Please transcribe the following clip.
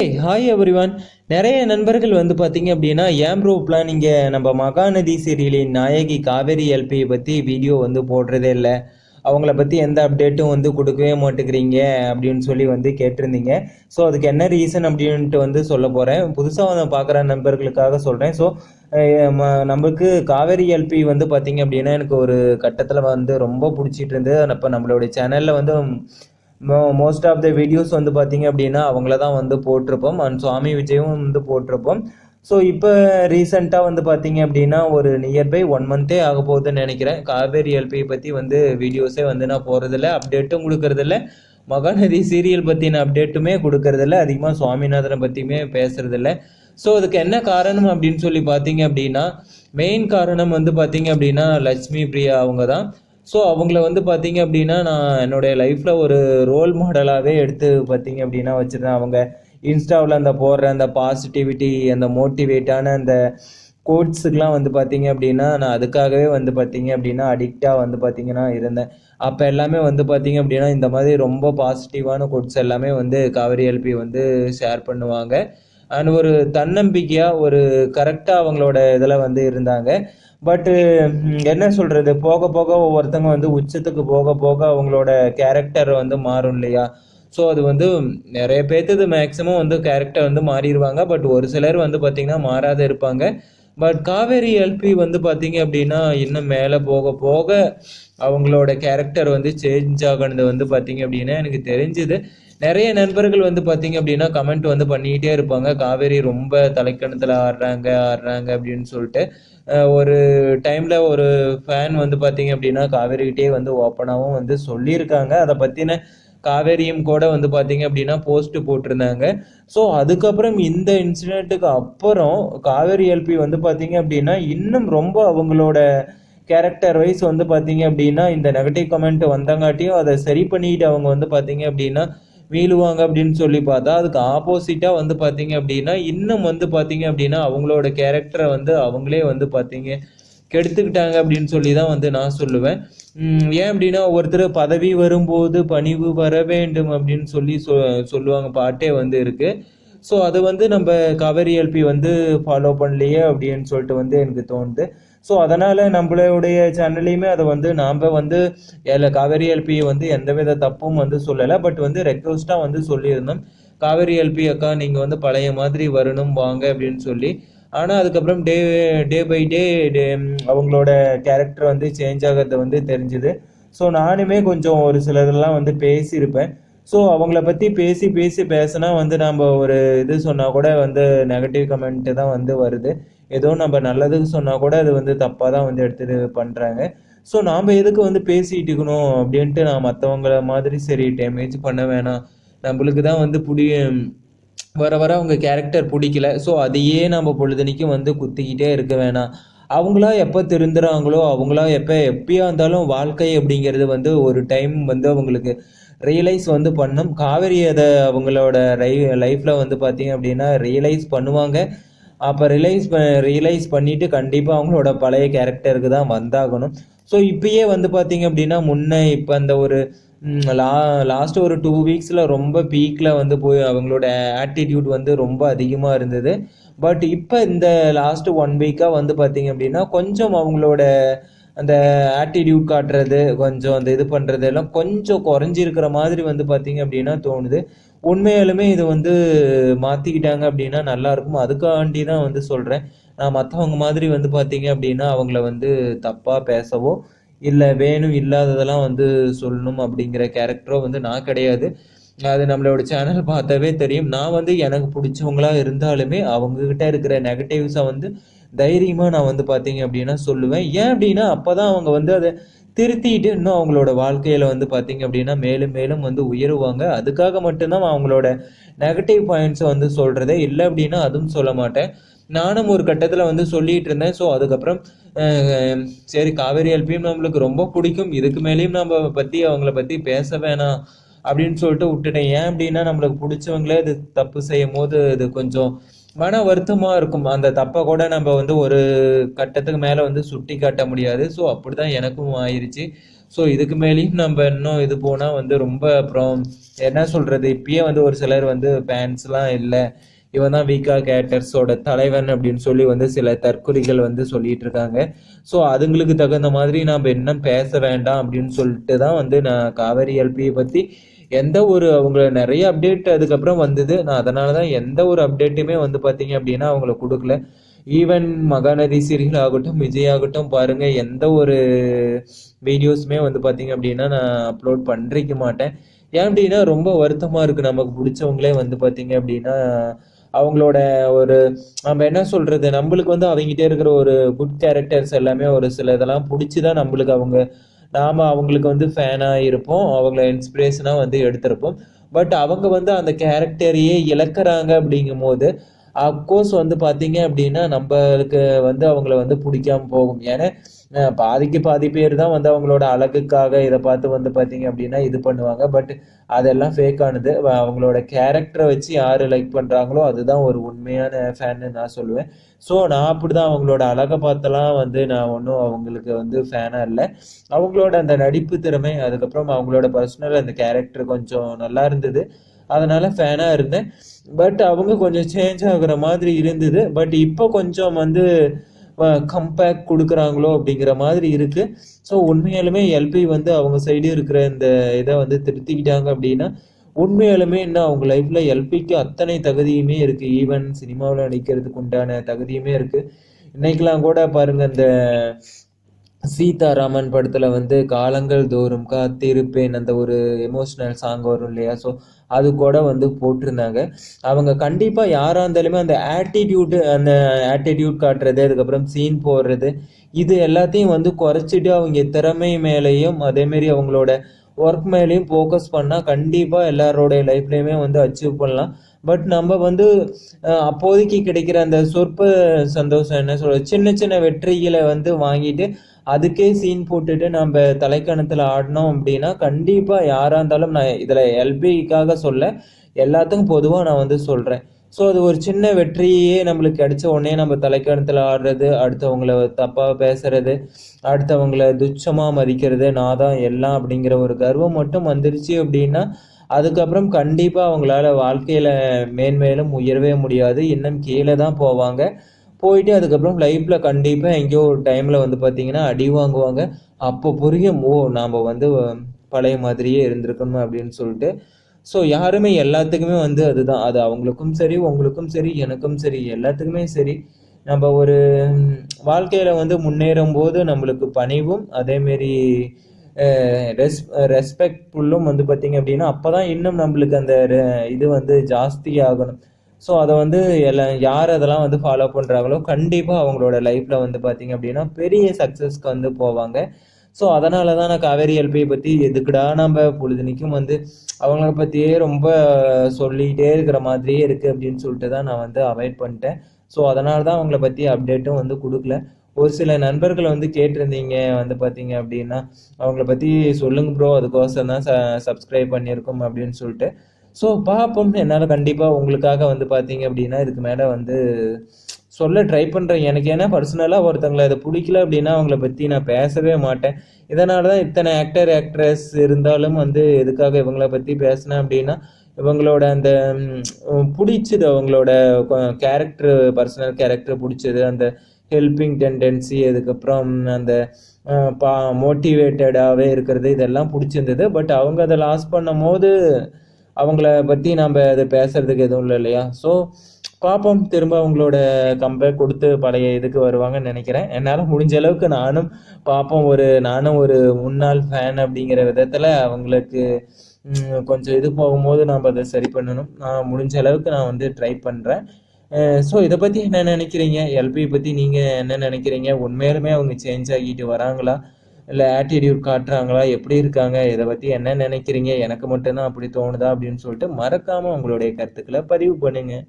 Hi everyone நிறைய நண்பர்கள் வந்து பார்த்தீங்க அப்படின்னா ஏன் ப்ரோ பிளான் இங்கே நம்ம மகாநதி சீரியலின் நாயகி காவேரி எல்பியை பற்றி வீடியோ வந்து போடுறதே இல்லை. அவங்கள பற்றி எந்த அப்டேட்டும் வந்து கொடுக்கவே மாட்டேங்கிறீங்க அப்படின்னு சொல்லி வந்து கேட்டிருந்தீங்க. ஸோ அதுக்கு என்ன ரீசன் அப்படின்ட்டு வந்து சொல்ல போகிறேன் புதுசாக வந்து பார்க்குற நண்பர்களுக்காக சொல்கிறேன் ஸோ நமக்கு காவேரி எல்பி வந்து பார்த்தீங்க அப்படின்னா எனக்கு ஒரு கட்டத்தில் வந்து ரொம்ப பிடிச்சிட்டு இருந்தது. அப்போ நம்மளுடைய சேனலில் வந்து மோ மோஸ்ட் ஆஃப் த வீடியோஸ் வந்து பார்த்தீங்க அப்படின்னா அவங்கள தான் வந்து போட்டிருப்போம். அண்ட் சுவாமி விஜயும் வந்து போட்டிருப்போம். ஸோ இப்போ ரீசெண்டாக வந்து பார்த்தீங்க அப்படின்னா ஒரு நியர்பை ஒன் மந்த்தே ஆக போகுதுன்னு நினைக்கிறேன். காவேரி எல்பியை பற்றி வந்து வீடியோஸே வந்து நான் போகிறதில்ல அப்டேட்டும் கொடுக்கறதில்ல. மகாநதி சீரியல் பற்றின அப்டேட்டுமே கொடுக்கறதில்ல. அதிகமாக சுவாமிநாதனை பற்றியுமே பேசுறதில்ல. ஸோ அதுக்கு என்ன காரணம் அப்படின்னு சொல்லி பார்த்தீங்க அப்படின்னா மெயின் காரணம் வந்து பார்த்தீங்க அப்படின்னா லட்சுமி பிரியா அவங்க தான் ஸோ அவங்கள வந்து பார்த்தீங்க அப்படின்னா நான் என்னுடைய லைஃப்பில் ஒரு ரோல் மாடலாகவே எடுத்து பார்த்தீங்க அப்படின்னா வச்சுருந்தேன். அவங்க இன்ஸ்டாவில் அந்த போடுற அந்த பாசிட்டிவிட்டி அந்த மோட்டிவேட்டான அந்த கோட்ஸுக்கெலாம் வந்து பார்த்தீங்க அப்படின்னா நான் அதுக்காகவே வந்து பார்த்தீங்க அப்படின்னா அடிக்டாக வந்து பார்த்தீங்கன்னா இருந்தேன். அப்போ எல்லாமே வந்து பார்த்தீங்க அப்படின்னா இந்த மாதிரி ரொம்ப பாசிட்டிவான கோட்ஸ் எல்லாமே வந்து காவேரி எல்பி வந்து ஷேர் பண்ணுவாங்க. அண்ட் ஒரு தன்னம்பிக்கையாக ஒரு கரெக்டாக அவங்களோட இதில் வந்து இருந்தாங்க. பட்டு என்ன சொல்கிறது போக போக ஒவ்வொருத்தங்க வந்து உச்சத்துக்கு போக போக அவங்களோட கேரக்டர் வந்து மாறும் இல்லையா? ஸோ அது வந்து நிறைய பேர்த்தது மேக்ஸிமம் வந்து கேரக்டர் வந்து மாறிடுவாங்க. பட் ஒரு சிலர் வந்து பார்த்திங்கன்னா மாறாத இருப்பாங்க. பட் காவேரி எல்பி வந்து பார்த்தீங்க அப்படின்னா இன்னும் மேலே போக போக அவங்களோட கேரக்டர் வந்து சேஞ்ச் ஆகினது வந்து பார்த்தீங்க அப்படின்னா எனக்கு தெரிஞ்சுது. நிறைய நண்பர்கள் வந்து பார்த்தீங்க அப்படின்னா கமெண்ட் வந்து பண்ணிக்கிட்டே இருப்பாங்க. காவேரி ரொம்ப தலைக்கணத்தில் ஆடுறாங்க ஆடுறாங்க அப்படின்னு சொல்லிட்டு ஒரு டைமில் ஒரு ஃபேன் வந்து பார்த்தீங்க அப்படின்னா காவேரிகிட்டே வந்து ஓப்பனாகவும் வந்து சொல்லியிருக்காங்க. அதை பற்றின காவேரியும் கூட வந்து பார்த்தீங்க அப்படின்னா போஸ்ட் போட்டிருந்தாங்க. ஸோ அதுக்கப்புறம் இந்த இன்சிடெண்ட்டுக்கு அப்புறம் காவேரி எல்பி வந்து பார்த்தீங்க அப்படின்னா இன்னும் ரொம்ப அவங்களோட கேரக்டர் வைஸ் வந்து பார்த்தீங்க அப்படின்னா இந்த நெகட்டிவ் கமெண்ட் வந்தங்காட்டியும் அதை சரி பண்ணிட்டு அவங்க வந்து பார்த்தீங்க அப்படின்னா வீழுவாங்க அப்படின்னு சொல்லி பார்த்தா அதுக்கு ஆப்போசிட்டாக வந்து பார்த்தீங்க அப்படின்னா இன்னும் வந்து பார்த்தீங்க அப்படின்னா அவங்களோட கேரக்டரை வந்து அவங்களே வந்து பார்த்தீங்க. கெடுத்துக்கிட்டாங்க அப்படின்னு சொல்லி தான் வந்து நான் சொல்லுவேன். ஏன் அப்படின்னா ஒருத்தர் பதவி வரும்போது பணிவு வர வேண்டும் அப்படின்னு சொல்லி சொ சொல்லுவாங்க. பாட்டே வந்து இருக்குது ஸோ அது வந்து நம்ம கவரி எல்பி வந்து ஃபாலோ பண்ணலையே அப்படின்னு சொல்லிட்டு வந்து எனக்கு தோணுது. ஸோ அதனால் நம்மளுடைய சேனல்லையுமே அதை வந்து நாம் வந்து அதில் காவேரி எல்பி வந்து எந்த வித தப்பும் வந்து சொல்லலை. பட் வந்து ரெக்வஸ்ட்டாக வந்து சொல்லியிருந்தோம். காவேரி எல்பி அக்கா நீங்கள் வந்து பழைய மாதிரி வரணும் வாங்க அப்படின்னு சொல்லி. ஆனால் அதுக்கப்புறம் டே டே பை டே டே அவங்களோட கேரக்டர் வந்து சேஞ்ச் ஆகிறது வந்து தெரிஞ்சுது. ஸோ நானுமே கொஞ்சம் ஒரு சிலதெல்லாம் வந்து பேசியிருப்பேன். ஸோ அவங்கள பற்றி பேசி பேசி பேசினா வந்து நம்ம ஒரு இது சொன்னால் கூட வந்து நெகட்டிவ் கமெண்ட்டு தான் வந்து வருது. ஏதோ நம்ம நல்லதுக்கு சொன்னால் கூட அது வந்து தப்பாக தான் வந்து எடுத்துகிட்டு பண்ணுறாங்க ஸோ நாம் எதுக்கு வந்து பேசிகிட்டு இருக்கணும் அப்படின்ட்டு நான் மற்றவங்கள மாதிரி சரி டேமேஜ் பண்ண வேணாம். நம்மளுக்கு தான் வந்து புடி வர வர அவங்க கேரக்டர் பிடிக்கல. ஸோ அதையே நம்ம பொழுதுனைக்கும் வந்து குத்திக்கிட்டே இருக்க வேணாம். அவங்களா எப்போ திருந்துறாங்களோ அவங்களா எப்போ எப்பயா இருந்தாலும் வாழ்க்கை அப்படிங்கிறது வந்து ஒரு டைம் வந்து அவங்களுக்கு ரியலைஸ் வந்து பண்ணும். காவேரி அதை அவங்களோட ரை லைஃப்பில் வந்து பார்த்தீங்க அப்படின்னா ரியலைஸ் பண்ணுவாங்க. அப்போ ரிலைஸ் ப ரியலைஸ் பண்ணிவிட்டு கண்டிப்பாக அவங்களோட பழைய கேரக்டருக்கு தான் வந்தாகணும். ஸோ இப்பயே வந்து பார்த்தீங்க அப்படின்னா முன்னே இப்போ அந்த ஒரு லா லாஸ்ட் ஒரு டூ வீக்ஸில் ரொம்ப பீக்கில் வந்து போய் அவங்களோட ஆட்டிடியூட் வந்து ரொம்ப அதிகமாக இருந்தது. பட் இப்போ இந்த லாஸ்ட் ஒன் வீக்காக வந்து பார்த்தீங்க அப்படின்னா கொஞ்சம் அவங்களோட அந்த ஆட்டிடியூட் காட்டுறது கொஞ்சம் அந்த இது பண்ணுறது எல்லாம் கொஞ்சம் குறைஞ்சிருக்கிற மாதிரி வந்து பார்த்தீங்க அப்படின்னா தோணுது. உண்மையாலுமே இது வந்து மாற்றிக்கிட்டாங்க அப்படின்னா நல்லாயிருக்கும் அதுக்காண்டி தான் வந்து சொல்கிறேன் நான் மற்றவங்க மாதிரி வந்து பார்த்தீங்க அப்படின்னா அவங்கள வந்து தப்பாக பேசவோ இல்லை வேணும் இல்லாததெல்லாம் வந்து சொல்லணும் அப்படிங்கிற கேரக்டரோ வந்து நான் கிடையாது. அது நம்மளோட சேனல் பார்த்தாவே தெரியும். நான் வந்து எனக்கு பிடிச்சவங்களா இருந்தாலுமே அவங்கக்கிட்ட இருக்கிற நெகட்டிவ்ஸை வந்து தைரியமாக நான் வந்து பார்த்தீங்க அப்படின்னா சொல்லுவேன். ஏன் அப்படின்னா அப்போ தான் அவங்க வந்து அதை திருத்திட்டு இன்னும் அவங்களோட வாழ்க்கையில் வந்து பார்த்தீங்க அப்படின்னா மேலும் மேலும் வந்து உயருவாங்க. அதுக்காக மட்டும்தான் அவங்களோட நெகட்டிவ் பாயிண்ட்ஸை வந்து சொல்கிறதே இல்லை அப்படின்னா அதுவும் சொல்ல மாட்டேன். நானும் ஒரு கட்டத்தில் வந்து சொல்லிட்டு இருந்தேன். ஸோ அதுக்கப்புறம் சரி காவேரி எல்பியும் நம்மளுக்கு ரொம்ப பிடிக்கும். இதுக்கு மேலேயும் நம்ம பற்றி அவங்கள பற்றி பேச வேணாம் அப்படின்னு சொல்லிட்டு விட்டுட்டேன். ஏன் அப்படின்னா நம்மளுக்கு பிடிச்சவங்களே இது தப்பு செய்யும் போது இது கொஞ்சம் மன வருத்தமாக இருக்கும். அந்த தப்பை கூட நம்ம வந்து ஒரு கட்டத்துக்கு மேலே வந்து சுட்டி காட்ட முடியாது. ஸோ அப்படி தான் எனக்கும் ஆயிடுச்சு ஸோ இதுக்கு மேலேயும் நம்ம இன்னும் இது போனால் வந்து ரொம்ப அப்புறம் என்ன சொல்கிறது இப்பயே வந்து ஒரு சிலர் வந்து ஃபேன்ஸ்லாம் இல்லை. இவன் தான் வீக்கா கேரக்டர்ஸோட தலைவன் அப்படின்னு சொல்லி வந்து சில தற்கொலைகள் வந்து சொல்லிட்டு இருக்காங்க. ஸோ அதுங்களுக்கு தகுந்த மாதிரி நாம் என்ன பேச வேண்டாம் அப்படின்னு சொல்லிட்டு தான் வந்து நான் காவேரி எல்பியை பற்றி எந்த ஒரு அவங்கள நிறைய அப்டேட் அதுக்கப்புறம் வந்தது. நான் அதனால தான் எந்த ஒரு அப்டேட்டுமே வந்து பார்த்தீங்க அப்படின்னா அவங்கள கொடுக்கல. ஈவன் மகாநதி சீரியல் ஆகட்டும் விஜய் ஆகட்டும் பாருங்கள் எந்த ஒரு வீடியோஸுமே வந்து பார்த்தீங்க அப்படின்னா நான் அப்லோட் பண்ணிருக்க மாட்டேன். ஏன் அப்படின்னா ரொம்ப வருத்தமாக இருக்குது நமக்கு பிடிச்சவங்களே வந்து பார்த்தீங்க அப்படின்னா அவங்களோட ஒரு நம்ம என்ன சொல்கிறது நம்மளுக்கு வந்து அவங்ககிட்ட இருக்கிற ஒரு குட் கேரக்டர்ஸ் எல்லாமே ஒரு சில இதெல்லாம் பிடிச்சி தான் நம்மளுக்கு அவங்க நாம் அவங்களுக்கு வந்து ஃபேனாக இருப்போம். அவங்கள இன்ஸ்பிரேஷனாக வந்து எடுத்திருப்போம். பட் அவங்க வந்து அந்த கேரக்டரையே இழக்கிறாங்க அப்படிங்கும் போது அப்கோர்ஸ் வந்து பார்த்தீங்க அப்படின்னா நம்மளுக்கு வந்து அவங்கள வந்து பிடிக்காம போகும். ஏன்னா பாதிக்கு பாதி பேர் தான் வந்து அவங்களோட அழகுக்காக இதை பார்த்து வந்து பார்த்தீங்க அப்படின்னா இது பண்ணுவாங்க. பட் அதெல்லாம் ஃபேக்கானது அவங்களோட கேரக்டரை வச்சு யார் லைக் பண்ணுறாங்களோ அதுதான் ஒரு உண்மையான ஃபேன்னு நான் சொல்லுவேன். ஸோ நான் அப்படி தான் அவங்களோட அழகை பார்த்தெல்லாம் வந்து நான் ஒன்றும் அவங்களுக்கு வந்து ஃபேனாக இல்லை. அவங்களோட அந்த நடிப்பு திறமை அதுக்கப்புறம் அவங்களோட பர்சனல் அந்த கேரக்டர் கொஞ்சம் நல்லா இருந்தது. அதனால் ஃபேனாக இருந்தேன். பட் அவங்க கொஞ்சம் சேஞ்ச் ஆகுற மாதிரி இருந்தது. பட் இப்போ கொஞ்சம் வந்து கம்பேக் கொடுக்குறாங்களோ அப்படிங்கிற மாதிரி இருக்குது ஸோ உண்மையாலுமே எல்பி வந்து அவங்க சைடு இருக்கிற இந்த இதை வந்து திருத்திக்கிட்டாங்க அப்படின்னா உண்மையாலுமே என்ன அவங்க லைஃப்பில் எல்பிக்கு அத்தனை தகுதியுமே இருக்குது ஈவன் சினிமாவில் நடிக்கிறதுக்கு உண்டான தகுதியுமே இருக்குது இன்னைக்கெல்லாம் கூட பாருங்கள் இந்த சீதாராமன் படத்தில் வந்து காலங்கள் தோறும் காத்திருப்பேன் அந்த ஒரு எமோஷ்னல் சாங் வரும் இல்லையா? ஸோ அது கூட வந்து போட்டிருந்தாங்க. அவங்க கண்டிப்பாக யாராக இருந்தாலுமே அந்த ஆட்டிடியூடு அந்த ஆட்டிடியூட் காட்டுறது அதுக்கப்புறம் சீன் போடுறது இது எல்லாத்தையும் வந்து குறைச்சிட்டு அவங்க திறமை மேலேயும் அதேமாரி அவங்களோட ஒர்க் மேலேயும் ஃபோக்கஸ் பண்ணால் கண்டிப்பாக எல்லாரோடைய லைஃப்லேயுமே வந்து அச்சீவ் பண்ணலாம். பட் நம்ம வந்து அப்போதைக்கு கிடைக்கிற அந்த சொற்ப சந்தோஷம் என்ன சொல்ற சின்ன சின்ன வெற்றிகளை வந்து வாங்கிட்டு அதுக்கே சீன் போட்டுட்டு நம்ம தலைக்கணத்தில் ஆடினோம் அப்படின்னா கண்டிப்பாக யாராக இருந்தாலும் நான் இதில் எல்பிக்காக சொல்ல எல்லாத்துக்கும் பொதுவாக நான் வந்து சொல்கிறேன் ஸோ அது ஒரு சின்ன வெற்றியே நம்மளுக்கு கிடைச்ச உடனே நம்ம தலைக்கணத்தில் ஆடுறது அடுத்தவங்கள தப்பாக பேசுறது அடுத்தவங்கள துச்சமாக மதிக்கிறது நான் தான் எல்லாம் அப்படிங்கிற ஒரு கர்வம் மட்டும் வந்துருச்சு அப்படின்னா அதுக்கப்புறம் கண்டிப்பாக அவங்களால வாழ்க்கையில் மேன்மேலும் உயரவே முடியாது. இன்னும் கீழே தான் போவாங்க. போயிட்டு அதுக்கப்புறம் லைஃப்பில் கண்டிப்பாக எங்கேயோ ஒரு டைமில் வந்து பார்த்தீங்கன்னா அடி வாங்குவாங்க. அப்போ புரியும் ஓ நாம் வந்து பழைய மாதிரியே இருந்திருக்கணும் அப்படின்னு சொல்லிட்டு. ஸோ யாருமே எல்லாத்துக்குமே வந்து அதுதான். அது அவங்களுக்கும் சரி உங்களுக்கும் சரி எனக்கும் சரி எல்லாத்துக்குமே சரி. நம்ம ஒரு வாழ்க்கையில் வந்து முன்னேறும் போது நம்மளுக்கு பணிவும் அதேமாரி ரெஸ் ரெஸ்பெக்ட்ஃபுல்லும் வந்து பார்த்திங்க அப்படின்னா அப்போ தான் இன்னும் நம்மளுக்கு அந்த இது வந்து ஜாஸ்தி ஆகணும். ஸோ அதை வந்து எல்லாம் யார் அதெல்லாம் வந்து ஃபாலோ பண்ணுறாங்களோ கண்டிப்பாக அவங்களோட லைஃப்பில் வந்து பார்த்திங்க அப்படின்னா பெரிய சக்ஸஸ்க்கு வந்து போவாங்க. ஸோ அதனால தான் நான் காவேரி எல்பியை பற்றி எதுக்குடா நம்ம பொழுதுனிக்கும் வந்து அவங்கள பற்றியே ரொம்ப சொல்லிகிட்டே இருக்கிற மாதிரியே இருக்குது அப்படின்னு சொல்லிட்டு தான் நான் வந்து அவாய்ட் பண்ணிட்டேன். ஸோ அதனால தான் அவங்கள பற்றி அப்டேட்டும் வந்து கொடுக்கல. ஒரு சில நண்பர்களை வந்து கேட்டிருந்தீங்க வந்து பார்த்தீங்க அப்படின்னா அவங்கள பற்றி சொல்லுங்க ப்ரோ அதுக்கோசம் தான் ச சப்ஸ்கிரைப் பண்ணியிருக்கோம் அப்படின்னு சொல்லிட்டு. ஸோ பார்ப்போம் என்னால் கண்டிப்பாக உங்களுக்காக வந்து பார்த்தீங்க அப்படின்னா இதுக்கு மேலே வந்து சொல்ல ட்ரை பண்ணுறேன் எனக்கு ஏன்னா பர்சனலாக ஒருத்தங்களை அதை பிடிக்கல அப்படின்னா அவங்கள பற்றி நான் பேசவே மாட்டேன். இதனால தான் இத்தனை ஆக்டர் ஆக்ட்ரஸ் இருந்தாலும் வந்து எதுக்காக இவங்கள பற்றி பேசினேன் அப்படின்னா இவங்களோட அந்த பிடிச்சது அவங்களோட கேரக்டர் பர்சனல் கேரக்டர் பிடிச்சது அந்த ஹெல்பிங் டெண்டன்சி அதுக்கப்புறம் அந்த பா மோட்டிவேட்டடாகவே இருக்கிறது இதெல்லாம் பிடிச்சிருந்தது. பட் அவங்க அதை லாஸ் பண்ணும் போது அவங்கள பற்றி நம்ம அதை பேசுறதுக்கு எதுவும் இல்லை இல்லையா? ஸோ பார்ப்போம் திரும்ப அவங்களோட கம்பேக் கொடுத்து பழைய இதுக்கு வருவாங்கன்னு நினைக்கிறேன். என்னால் முடிஞ்ச அளவுக்கு நானும் பார்ப்போம் ஒரு நானும் ஒரு முன்னாள் ஃபேன் அப்படிங்கிற விதத்தில் அவங்களுக்கு கொஞ்சம் இது போகும்போது நாம் அதை சரி பண்ணணும். நான் முடிஞ்ச அளவுக்கு நான் வந்து ட்ரை பண்ணுறேன் ஸோ இதை பற்றி என்ன நினைக்கிறீங்க? எல்பி பற்றி நீங்கள் என்ன நினைக்கிறீங்க? உண்மையிலுமே அவங்க சேஞ்ச் ஆகிட்டு வராங்களா? இல்லை ஆட்டிடியூட் காட்டுறாங்களா? எப்படி இருக்காங்க? இதை பற்றி என்ன நினைக்கிறீங்க? எனக்கு மட்டும்தான் அப்படி தோணுதா? அப்படின்னு சொல்லிட்டு மறக்காமல் உங்களுடைய கருத்துக்களை பதிவு பண்ணுங்கள்